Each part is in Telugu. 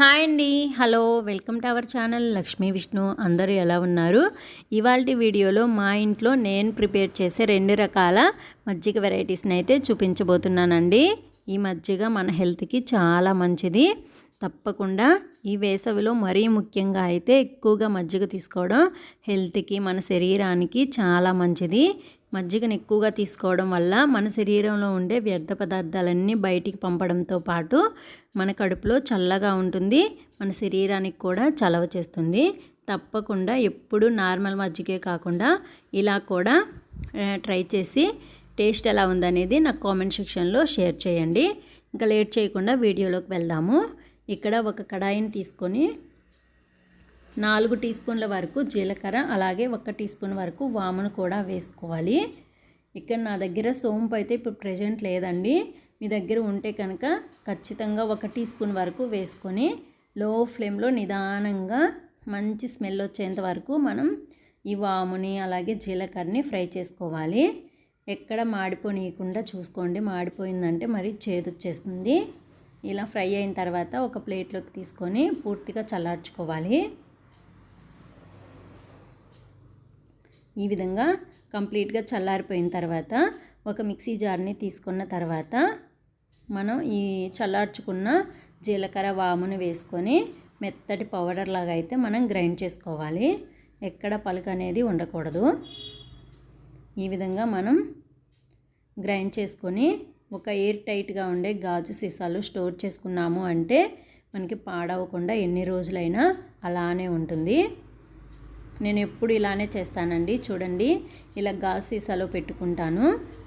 హాయ్ అండి. Hello welcome to our channel Lakshmi Vishnu. అందరూ ఎలా ఉన్నారు? ఇవాళ వీడియోలో మా ఇంట్లో నేను ప్రిపేర్ చేసే రెండు రకాల మజ్జిగ వెరైటీస్ని అయితే చూపించబోతున్నానండి. ఈ మజ్జిగ మన హెల్త్కి చాలా మంచిది. తప్పకుండా ఈ వేసవిలో మరీ ముఖ్యంగా అయితే ఎక్కువగా మజ్జిగ తీసుకోవడం హెల్త్కి మన శరీరానికి చాలా మంచిది. మజ్జిగను ఎక్కువగా తీసుకోవడం వల్ల మన శరీరంలో ఉండే వ్యర్థ పదార్థాలన్నీ బయటికి పంపడంతో పాటు మన కడుపులో చల్లగా ఉంటుంది మన శరీరానికి కూడా చలవ చేస్తుంది. తప్పకుండా ఎప్పుడు నార్మల్ మజ్జిగే కాకుండా ఇలా కూడా ట్రై చేసి టేస్ట్ ఎలా ఉందనేది నాకు కామెంట్ సెక్షన్లో షేర్ చేయండి. ఇంకా లేట్ చేయకుండా వీడియోలోకి వెళ్దాము. ఇక్కడ ఒక కడాయిని తీసుకొని నాలుగు టీ స్పూన్ల వరకు జీలకర్ర అలాగే ఒక టీ స్పూన్ వరకు వామును కూడా వేసుకోవాలి. ఇక్కడ నా దగ్గర సోంపు అయితే ఇప్పుడు ప్రజెంట్ లేదండి. మీ దగ్గర ఉంటే కనుక ఖచ్చితంగా ఒక టీ స్పూన్ వరకు వేసుకొని లో ఫ్లేమ్లో నిదానంగా మంచి స్మెల్ వచ్చేంత వరకు మనం ఈ వాముని అలాగే జీలకర్రని ఫ్రై చేసుకోవాలి. ఎక్కడ మాడిపోనీయకుండా చూసుకోండి. మాడిపోయిందంటే మరి చేదు వచ్చేస్తుంది ఇలా ఫ్రై అయిన తర్వాత ఒక ప్లేట్లోకి తీసుకొని పూర్తిగా చల్లార్చుకోవాలి. ఈ విధంగా కంప్లీట్గా చల్లారిపోయిన తర్వాత ఒక మిక్సీ జార్ని తీసుకున్న తర్వాత మనం ఈ చల్లార్చుకున్న జీలకర్ర వామును వేసుకొని మెత్తటి పౌడర్ లాగా అయితే మనం గ్రైండ్ చేసుకోవాలి. ఎక్కడ పలుక అనేది ఉండకూడదు. ఈ విధంగా మనం గ్రైండ్ చేసుకొని ఒక ఎయిర్ టైట్గా ఉండే గాజు సీసాలు స్టోర్ చేసుకున్నాము అంటే మనకి పాడవకుండా ఎన్ని రోజులైనా అలానే ఉంటుంది. నేను ఎప్పుడు ఇలానే చేస్తానండి. చూడండి ఇలా గాజు సీసాలో పెట్టుకుంటాను.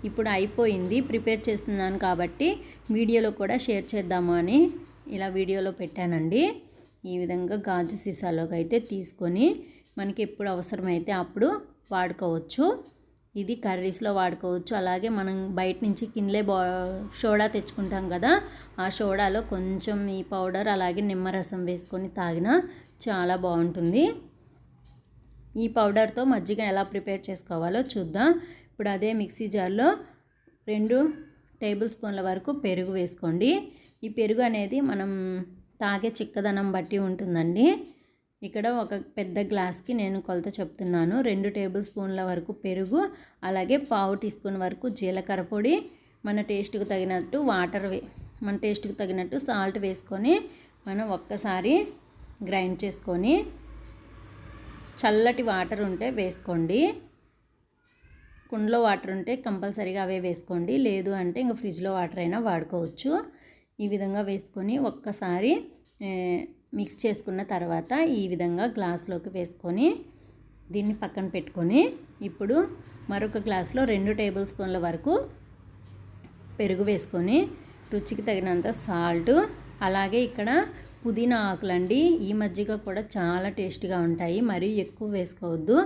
ఇప్పుడు అయిపోయింది ప్రిపేర్ చేస్తున్నాను కాబట్టి వీడియోలో కూడా షేర్ చేద్దాము అని ఇలా వీడియోలో పెట్టానండి. ఈ విధంగా గాజు సీసాలోకి అయితే తీసుకొని మనకి ఎప్పుడు అవసరమైతే అప్పుడు వాడుకోవచ్చు. ఇది కర్రీస్లో వాడుకోవచ్చు. అలాగే మనం బయట నుంచి కిన్లే బా సోడా తెచ్చుకుంటాం కదా ఆ సోడాలో కొంచెం ఈ పౌడర్ అలాగే నిమ్మరసం వేసుకొని తాగినా చాలా బాగుంటుంది. ఈ పౌడర్తో మజ్జిగ ఎలా ప్రిపేర్ చేసుకోవాలో చూద్దాం. ఇప్పుడు అదే మిక్సీ జార్లో రెండు టేబుల్ స్పూన్ల వరకు పెరుగు వేసుకోండి. ఈ పెరుగు అనేది మనం తాగే చిక్కదనం బట్టి ఉంటుందండి. ఇక్కడ ఒక పెద్ద గ్లాస్కి నేను కొలత చెప్తున్నాను. రెండు టేబుల్ స్పూన్ల వరకు పెరుగు అలాగే పావు టీ స్పూన్ వరకు జీలకర్ర పొడి. మన టేస్ట్కి తగినట్టు వాటర్ వే మన టేస్ట్కి తగినట్టు సాల్ట్ వేసుకొని మనం ఒక్కసారి గ్రైండ్ చేసుకొని చల్లటి వాటర్ ఉంటే వేసుకోండి. కుండలో వాటర్ ఉంటే కంపల్సరీగా అవే వేసుకోండి. లేదు అంటే ఇంకా ఫ్రిడ్జ్లో వాటర్ అయినా వాడుకోవచ్చు. ఈ విధంగా వేసుకొని ఒక్కసారి మిక్స్ చేసుకున్న తర్వాత ఈ విధంగా గ్లాస్లోకి వేసుకొని దీన్ని పక్కన పెట్టుకొని ఇప్పుడు మరొక గ్లాస్లో రెండు టేబుల్ స్పూన్ల వరకు పెరుగు వేసుకొని రుచికి తగినంత సాల్ట్ అలాగే ఇక్కడ పుదీనా ఆకులండి. ఈ మజ్జిగ కూడా చాలా టేస్ట్గా ఉంటాయి. మరీ ఎక్కువ వేసుకోవద్దు.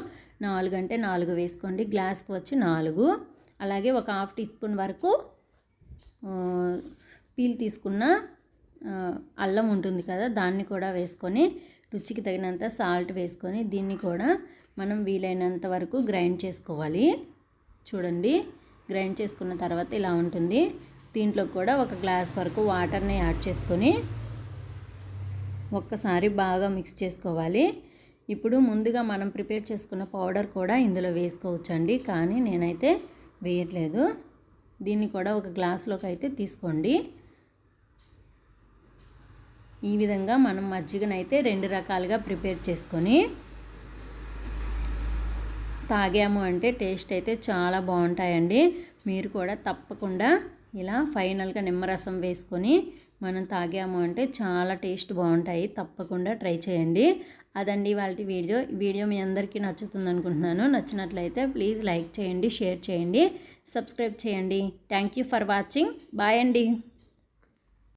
నాలుగు అంటే నాలుగు వేసుకోండి. గ్లాస్కి వచ్చి నాలుగు. అలాగే ఒక హాఫ్ టీ స్పూన్ వరకు పీల్ తీసుకున్న అల్లం ఉంటుంది కదా దాన్ని కూడా వేసుకొని రుచికి తగినంత సాల్ట్ వేసుకొని దీన్ని కూడా మనం వీలైనంత వరకు గ్రైండ్ చేసుకోవాలి. చూడండి. గ్రైండ్ చేసుకున్న తర్వాత ఇలా ఉంటుంది. దీంట్లో కూడా ఒక గ్లాస్ వరకు వాటర్ని యాడ్ చేసుకొని ఒక్కసారి బాగా మిక్స్ చేసుకోవాలి. ఇప్పుడు ముందుగా మనం ప్రిపేర్ చేసుకున్న పౌడర్ కూడా ఇందులో వేసుకోవచ్చండి. కానీ నేనైతే వేయట్లేదు. దీన్ని కూడా ఒక గ్లాస్లోకి అయితే తీసుకోండి. ఈ విధంగా మనం మజ్జిగనైతే రెండు రకాలుగా ప్రిపేర్ చేసుకొని తాగాము అంటే టేస్ట్ అయితే చాలా బాగుంటాయండి. మీరు కూడా తప్పకుండా ఇలా ఫైనల్గా నిమ్మరసం వేసుకొని మనం తాగాము అంటే చాలా టేస్ట్ బాగుంటాయి. తప్పకుండా ట్రై చేయండి. అదండి వాళ్ళ వీడియో. వీడియో మీ అందరికీ నచ్చుతుంది అనుకుంటున్నాను. నచ్చినట్లయితే ప్లీజ్ లైక్ చేయండి షేర్ చేయండి సబ్స్క్రైబ్ చేయండి. Thank you for watching. Bye అండి.